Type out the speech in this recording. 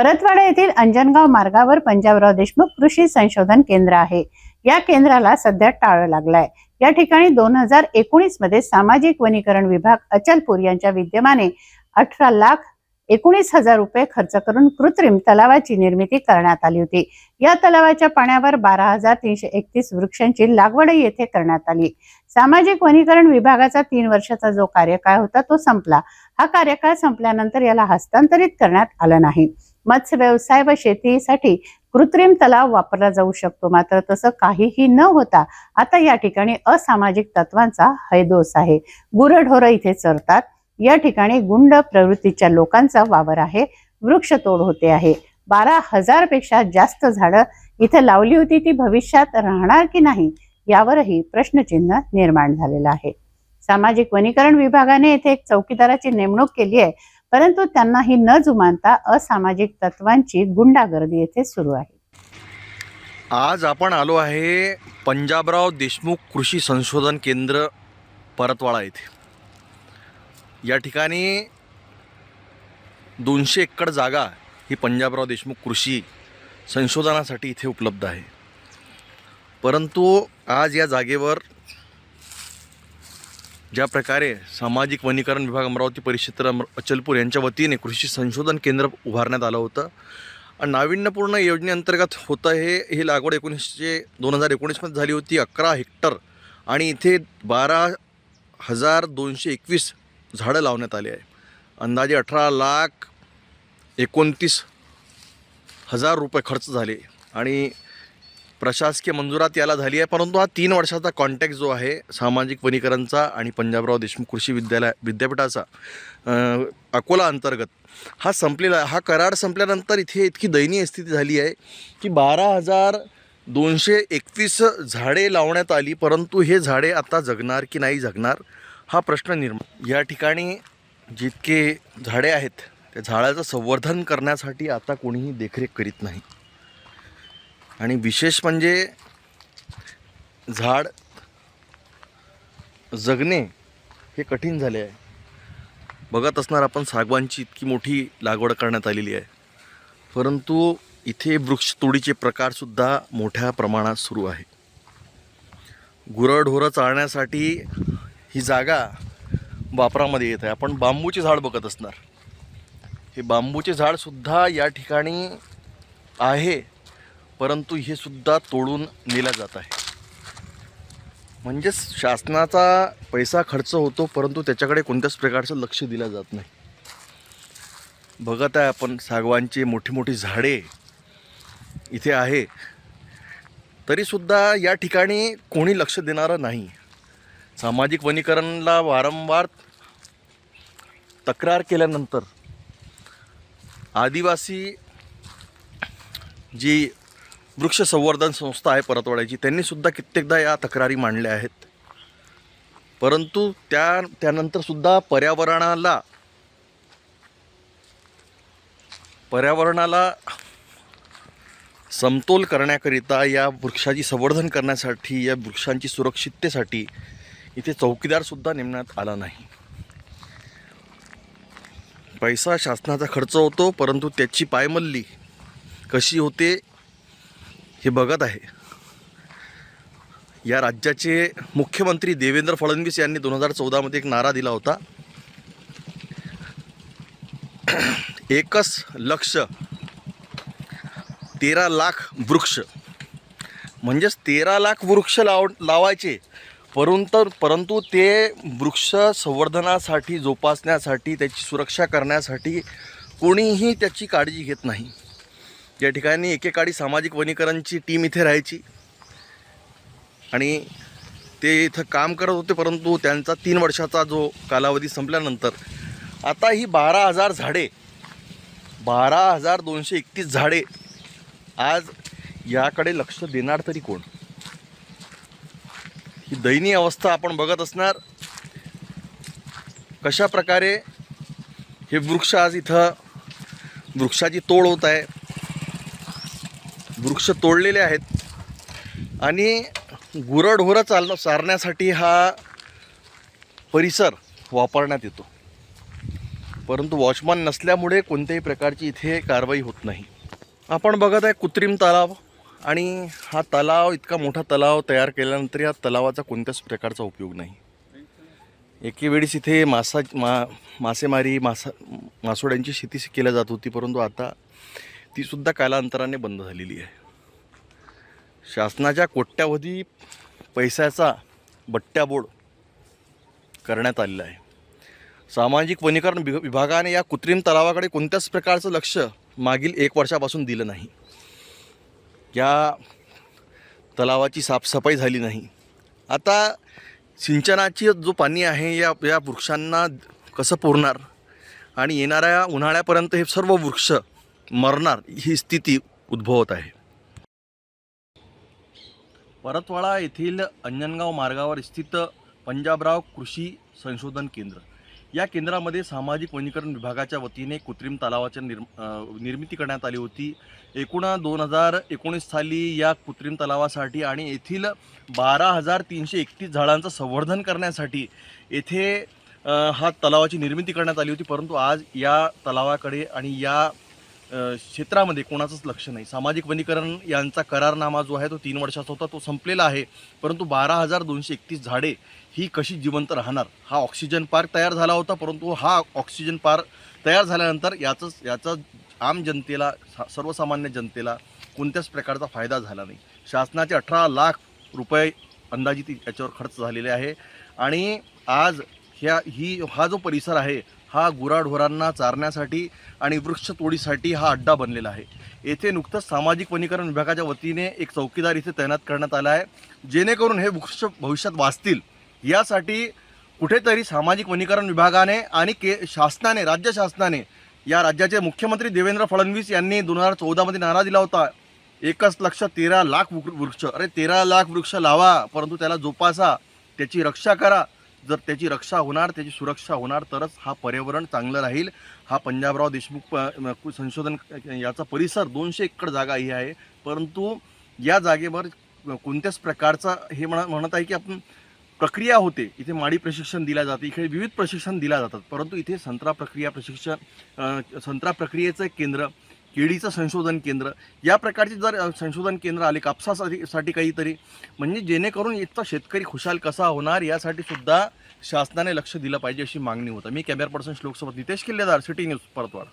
परतवाडा येथील अंजनगाव मार्गावर पंजाबराव देशमुख कृषी संशोधन केंद्र आहे. या केंद्राला सध्या टाळ लागलाय. या ठिकाणी दोन हजार एकोणीसमध्ये सामाजिक वनीकरण विभाग अचलपूर यांच्या विद्यमाने अठरा लाख एकोणीस हजार रुपये खर्च करून कृत्रिम तलावाची निर्मिती करण्यात आली होती. या तलावाच्या पाण्यावर बारा हजार तीनशे एकतीस वृक्षांची लागवड येथे करण्यात आली. सामाजिक वनीकरण विभागाचा तीन वर्षाचा जो कार्यकाळ होता तो संपला. हा कार्यकाळ संपल्यानंतर याला हस्तांतरित करण्यात आलं नाही. मत्स्य व्यवसाय व शेतीसाठी कृत्रिम तलाव वापरला जाऊ शकतो. मात्र तसं काहीही न होता आता या ठिकाणी असामाजिक तत्वांचा हैदोस आहे. गुरढोरं इथे चरतात. या ठिकाणी गुंड प्रवृत्तीच्या लोकांचा वावर आहे. वृक्षतोड होते आहे. बारा हजारपेक्षा जास्त झाडं इथे लावली होती. ती भविष्यात राहणार की नाही यावरही प्रश्नचिन्ह निर्माण झालेलं आहे. सामाजिक वनीकरण विभागाने येथे एक चौकीदाराची नेमणूक केली आहे. परंतु त्यांना ही न जुमानता असामाजिक तत्वांची गुंडागर्दी येथे सुरू आहे. आज आपण आलो आहे पंजाबराव देशमुख कृषी संशोधन केंद्र परतवाडा येथे. या ठिकाणी दोनशे एकर जागा ही पंजाबराव देशमुख कृषी संशोधनासाठी इथे उपलब्ध आहे. परंतु आज या जागेवर ज्या प्रकारे सामाजिक वनीकरण विभाग अमरावती परिक्षेत्र अचलपूर यांच्या वतीने कृषी संशोधन केंद्र उभारण्यात आलं होतं. आणि नाविन्यपूर्ण योजनेअंतर्गत होतं हे ही लागवड एकोणीसशे दोन हजार एकोणीसमध्ये झाली होती. अकरा हेक्टर आणि इथे बारा हजार दोनशे एकवीस झाडं लावण्यात आली आहे. अंदाजे अठरा लाख एकोणतीस हजार रुपये खर्च झाले. आणि प्रशासकीय मंजुरात याला झाली आहे. परंतु हा तीन वर्षाचा कॉन्टॅक्ट जो आहे सामाजिक वनीकरणचा आणि पंजाबराव देशमुख कृषी विद्यालय विद्यापीठाचा अकोला अंतर्गत हा संपलेला हा करार संपल्यानंतर इथे इतकी दयनीय स्थिती झाली आहे की बारा हजार दोनशे एकवीस झाडे लावण्यात आली परंतु हे झाडे आता जगणार की नाही जगणार हा प्रश्न निर्माण या ठिकाणी जितके झाडे आहेत त्या झाडाचं संवर्धन करण्यासाठी आता कोणीही देखरेख करीत नाही. आणि विशेष म्हणजे झाड जगणे हे कठीण झाले आहे. बघत असणार आपण सागवानची इतकी मोठी लागवड करण्यात आलेली आहे. परंतु इथे वृक्षतोडीचे प्रकारसुद्धा मोठ्या प्रमाणात सुरू आहे. गुरढोरं चालण्यासाठी ही जागा वापरामध्ये येत आहे. आपण बांबूचे झाड बघत असणार. हे बांबूचे झाडसुद्धा या ठिकाणी आहे. परंतु हे सुद्धा तोडून नेलं जात आहे. म्हणजेच शासनाचा पैसा खर्च होतो परंतु त्याच्याकडे कोणत्याच प्रकारचं लक्ष दिलं जात नाही. बघत आहे आपण सागवानची मोठी मोठी झाडे इथे आहे. तरीसुद्धा या ठिकाणी कोणी लक्ष देणारं नाही. सामाजिक वनीकरणला वारंवार तक्रार केल्यानंतर आदिवासी जी वृक्ष संवर्धन संस्था आहे परतवाड्याची. त्यांनीसुद्धा कित्येकदा या तक्रारी मांडल्या आहेत. परंतु त्या त्यानंतरसुद्धा पर्यावरणाला पर्यावरणाला समतोल करण्याकरिता या वृक्षाची संवर्धन करण्यासाठी या वृक्षांची सुरक्षिततेसाठी इथे चौकीदारसुद्धा नेमण्यात आला नाही. पैसा शासनाचा खर्च होतो परंतु त्याची पायमल्ली कशी होते हे बघत आहे. या राज्याचे मुख्यमंत्री देवेंद्र फडणवीस यांनी दोन हजार चौदामध्ये एक नारा दिला होता. एकच लक्ष तेरा लाख वृक्ष. म्हणजेच तेरा लाख वृक्ष लाव लावायचे. परंतु परंतु ते वृक्ष संवर्धनासाठी जोपासण्यासाठी त्याची सुरक्षा करण्यासाठी कोणीही त्याची काळजी घेत नाही. या ठिकाणी एकेकाळी सामाजिक वनीकरणची टीम इथे राहायची. आणि ते इथं काम करत होते परंतु त्यांचा तीन वर्षाचा जो कालावधी संपल्यानंतर आता ही बारा हजार झाडे बारा हजार दोनशे एकतीस झाडे आज याकडे लक्ष देणार तरी कोण? ही दयनीय अवस्था आपण बघत असणार. कशा प्रकारे हे वृक्ष आज इथं वृक्षाची तोड होत आहे वृक्ष तोडलेले आहेत. आणि गुरंढोरं चालणं चारण्यासाठी हा परिसर वापरण्यात येतो. परंतु वॉचमन नसल्यामुळे कोणत्याही प्रकारची इथे कारवाई होत नाही. आपण बघत आहे कृत्रिम तलाव आणि हा तलाव इतका मोठा तलाव तयार केल्यानंतर या तलावाचा कोणत्याच प्रकारचा उपयोग नाही. एके वेळेस इथे मासा मा मासेमारी मासा मासोड्यांची शेती केल्या जात होती परंतु आता तीसुद्धा कालांतराने बंद झालेली आहे. शासनाच्या कोट्यावधी पैशाचा बट्ट्याबोड करण्यात आलेला आहे. सामाजिक वनीकरण विभ- विभागाने या कृत्रिम तलावाकडे कोणत्याच प्रकारचं लक्ष मागील एक वर्षापासून दिलं नाही. या तलावाची साफसफाई झाली नाही. आता सिंचनाची जो पाणी आहे या या वृक्षांना कसं पुरणार? आणि येणाऱ्या उन्हाळ्यापर्यंत हे सर्व वृक्ष मरणार ही स्थिती उद्भवत आहे. परतवाडा येथील अंजनगाव मार्गावर स्थित पंजाबराव कृषी संशोधन केंद्र. या केंद्रामध्ये सामाजिक वनीकरण विभागाच्या वतीने कृत्रिम तलावाच्या निर्म निर्मिती करण्यात आली होती. एकूण दोन हजार एकोणीस साली या कृत्रिम तलावासाठी आणि येथील बारा हजार तीनशे एकतीस झाडांचं संवर्धन करण्यासाठी येथे हा तलावाची निर्मिती करण्यात आली होती. परंतु आज या तलावाकडे आणि या क्षेत्रामध्ये कोणाचंच लक्ष नाही. सामाजिक वनीकरण यांचा करारनामा जो आहे तो तीन वर्षाचा होता तो संपलेला आहे. परंतु बारा हजार दोनशे एकतीस झाडे ही कशी जिवंत राहणार? हा ऑक्सिजन पार्क तयार झाला होता परंतु हा ऑक्सिजन पार्क तयार झाल्यानंतर याचंच याचा आम जनतेला सर्वसामान्य जनतेला कोणत्याच प्रकारचा फायदा झाला नाही. शासनाचे अठरा लाख रुपये अंदाजित याच्यावर खर्च झालेले आहे. आणि आज ह्या ही हा जो परिसर आहे हा गुराढोरांना चारण्यासाठी आणि वृक्ष तोडीसाठी हा अड्डा बनलेला आहे. येथे नुकतंच सामाजिक वनीकरण विभागाच्या वतीने एक चौकीदार इथे तैनात करण्यात आला आहे. जेणेकरून हे वृक्ष भविष्यात वाचतील. यासाठी कुठेतरी सामाजिक वनीकरण विभागाने आणि के शासनाने राज्य शासनाने या राज्याचे मुख्यमंत्री देवेंद्र फडणवीस यांनी दोन हजार चौदामध्ये नारा दिला होता. एकच लक्ष तेरा लाख वृ- वृक्ष. अरे तेरा लाख वृक्ष लावा परंतु त्याला जोपासा त्याची रक्षा करा. जर त्याची रक्षा होणार त्याची सुरक्षा होणार तरच हा पर्यावरण चांगलं राहील. हा पंजाबराव देशमुख प- संशोधन याचा परिसर दोनशे एकर जागा ही आहे. परंतु या जागेवर कोणत्याच प्रकारचा हे म्हणा म्हणत आहे की आपण प्रक्रिया होते. इथे माडी प्रशिक्षण दिल्या जाते इकडे विविध प्रशिक्षण दिल्या जातात. परंतु इथे संत्रा प्रक्रिया प्रशिक्षण संत्रा प्रक्रियेचं एक केंद्र केळीचं संशोधन केंद्र या प्रकारचे जर संशोधन केंद्र आले कापसासाठी साठी काहीतरी म्हणजे जेणेकरून इथचा शेतकरी खुशाल कसा होणार यासाठी सुद्धा शासनाने लक्ष दिलं पाहिजे अशी मागणी होतं. मी कॅमेरा पर्सन श्लोकसोबत नितेश किल्लेदार सिटी न्यूज परतवाड